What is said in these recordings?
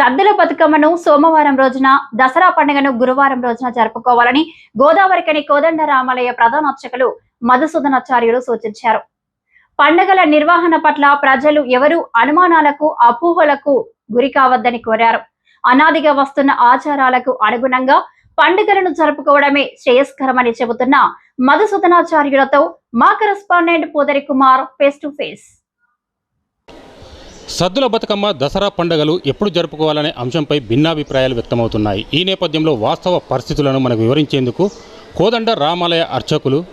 సద్దుల బతుకమ్మను సోమవారం రోజున దసరా పండుగను గురువారం రోజున జరుపుకోవాలని గోదావరికని కోదండ రామాలయ ప్రధాన అర్చకులు మధుసూదనాచార్యులు సూచించారు. పండుగల నిర్వహణ పట్ల ప్రజలు ఎవరు అనుమానాలకు అపోహలకు గురి కావద్దని కోరారు. అనాదిగా వస్తున్న ఆచారాలకు అనుగుణంగా పండుగలను జరుపుకోవడమే శ్రేయస్కరమని చెబుతున్న మధుసూదనాచార్యులతో మా correspondent Poodari Kumar face to face. Saddula Bathukamma Dasara పండుగలు ఎప్పుడు జరుపుకోవాలనే అంశంపై భిన్నాభిప్రాయాలు వ్యక్తమవుతున్నాయి. ఈ నేపథ్యంలో వాస్తవ పరిస్థితులను మనకు వివరించేందుకు కోదండ రామాలయ అర్చకులు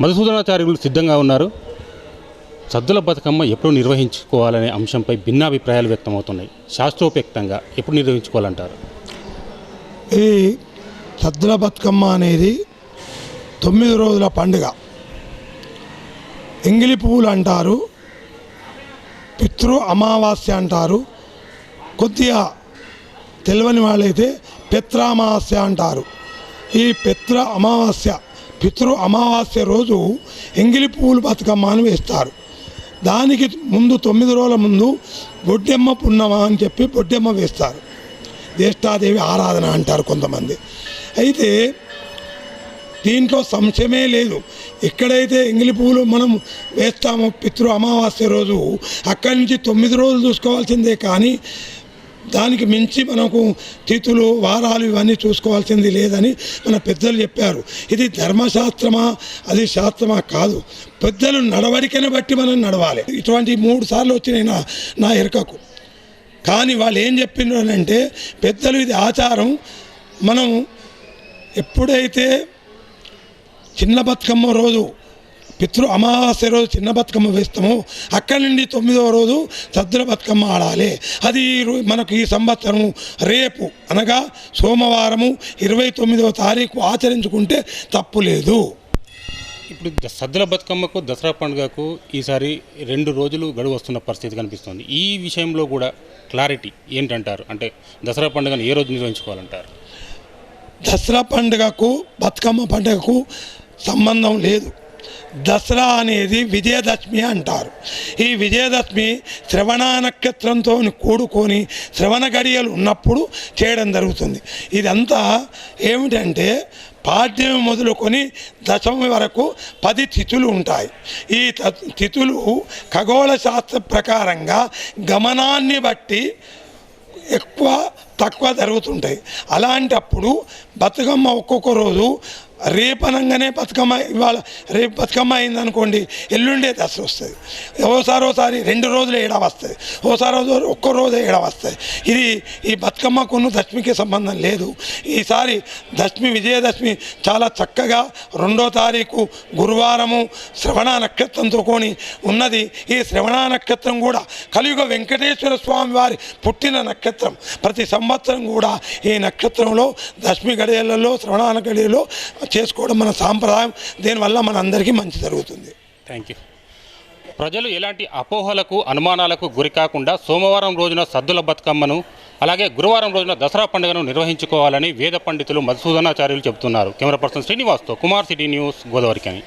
మధుసూదనాచార్యులు సిద్ధంగా ఉన్నారు. సద్దుల బతుకమ్మ ఎప్పుడు నిర్వహించుకోవాలనే అంశంపై భిన్నాభిప్రాయాలు వ్యక్తమవుతున్నాయి. శాస్త్రోపేక్తంగా ఎప్పుడు నిర్వహించుకోవాలంటారు? ఈ సద్దుల బతుకమ్మ అనేది తొమ్మిది రోజుల పండుగ. ఎంగిలి పువ్వులు అంటారు. పితృ అమావాస్య అంటారు. కొద్దిగా తెలియని వాళ్ళైతే పిత్రామావాస్య అంటారు. ఈ పిత్ర అమావాస్య పితృ అమావాస్య రోజు ఎంగిలి పువ్వులు బతుకమ్మ అని వేస్తారు. దానికి ముందు తొమ్మిది రోజుల ముందు బొడ్డెమ్మ పున్నమ అని చెప్పి బొడ్డెమ్మ వేస్తారు. జ్యేష్ఠాదేవి ఆరాధన అంటారు కొంతమంది. అయితే దీంట్లో సంశయమే లేదు. ఎక్కడైతే ఎంగిలి పువ్వులు మనం వేస్తామో పితృ అమావాస్య రోజు అక్కడి నుంచి తొమ్మిది రోజులు చూసుకోవాల్సిందే కానీ దానికి మించి మనకు తిథులు వారాలు ఇవన్నీ చూసుకోవాల్సింది లేదని మన పెద్దలు చెప్పారు. ఇది ధర్మశాస్త్రమా? అది శాస్త్రమా కాదు. పెద్దలు నడవడికను బట్టి మనం నడవాలి. ఇటువంటి మూడు సార్లు వచ్చినాయి నా నా ఎరకకు. కానీ వాళ్ళు ఏం చెప్పిండ్రు అని అంటే పెద్దలు ఇది ఆచారం. మనం ఎప్పుడైతే చిన్న బతుకమ్మ రోజు. పితృ అమావాస్య రోజు చిన్న బతుకమ్మ వేస్తామో. అక్కడి నుండి తొమ్మిదవ రోజు సద్దుల బతుకమ్మ ఆడాలి. అది మనకు ఈ సంవత్సరం రేపు అనగా సోమవారము ఇరవై తొమ్మిదవ తారీఖు ఆచరించుకుంటే తప్పు లేదు. ఇప్పుడు సద్దుల బతుకమ్మకు దసరా పండుగకు ఈసారి రెండు రోజులు గడువు వస్తున్న పరిస్థితి కనిపిస్తుంది. ఈ విషయంలో కూడా క్లారిటీ ఏంటంటారు? అంటే దసరా పండుగను ఏ రోజు నిర్వహించుకోవాలంటారు? దసరా పండుగకు బతుకమ్మ పండుగకు సంబంధం లేదు. దసరా అనేది విజయదశమి అంటారు. ఈ విజయదశమి శ్రవణ నక్షత్రంతో కూడుకొని శ్రవణ గడియలు ఉన్నప్పుడు చేయడం జరుగుతుంది. ఇదంతా ఏమిటంటే పాడ్యమి మొదలుకొని దశమి వరకు పది తిథులు ఉంటాయి. ఈ తిథులు ఖగోళ శాస్త్ర ప్రకారంగా గమనాన్ని బట్టి ఎక్కువ తక్కువ జరుగుతుంటాయి. అలాంటప్పుడు బతుకమ్మ ఒక్కొక్క రోజు రేపనంగానే బతుకమ్మ ఇవాళ రేపు బతుకమ్మ అయిందనుకోండి ఎల్లుండే దసరా వస్తుంది. ఓసారోసారి రెండు రోజులు ఏడా వస్తుంది. ఓసారి రోజు ఒక్క రోజు ఏడా వస్తుంది. ఇది ఈ బతుకమ్మకును దశమికి సంబంధం లేదు. ఈసారి దశమి విజయదశమి చాలా చక్కగా రెండో తారీఖు గురువారము శ్రవణ నక్షత్రంతో కొని ఉన్నది. ఈ శ్రవణ నక్షత్రం కూడా కలియుగ వెంకటేశ్వర స్వామి వారి పుట్టిన నక్షత్రం. ప్రతి సంవత్సరం కూడా ఈ నక్షత్రంలో దశమి గడియలలో శ్రవణ గడియలో చేసుకోవడం మన సాంప్రదాయం దీనివల్ల మన అందరికీ మంచి జరుగుతుంది. థ్యాంక్ యూ ప్రజలు ఎలాంటి అపోహలకు అనుమానాలకు గురి కాకుండా సోమవారం రోజున సద్దుల బతుకమ్మను అలాగే గురువారం రోజున దసరా పండుగను నిర్వహించుకోవాలని వేద పండితులు మధుసూదనాచార్యులు చెబుతున్నారు. కెమెరా పర్సన్ శ్రీనివాస్తో కుమార్ సిటీ న్యూస్ గోదావరికని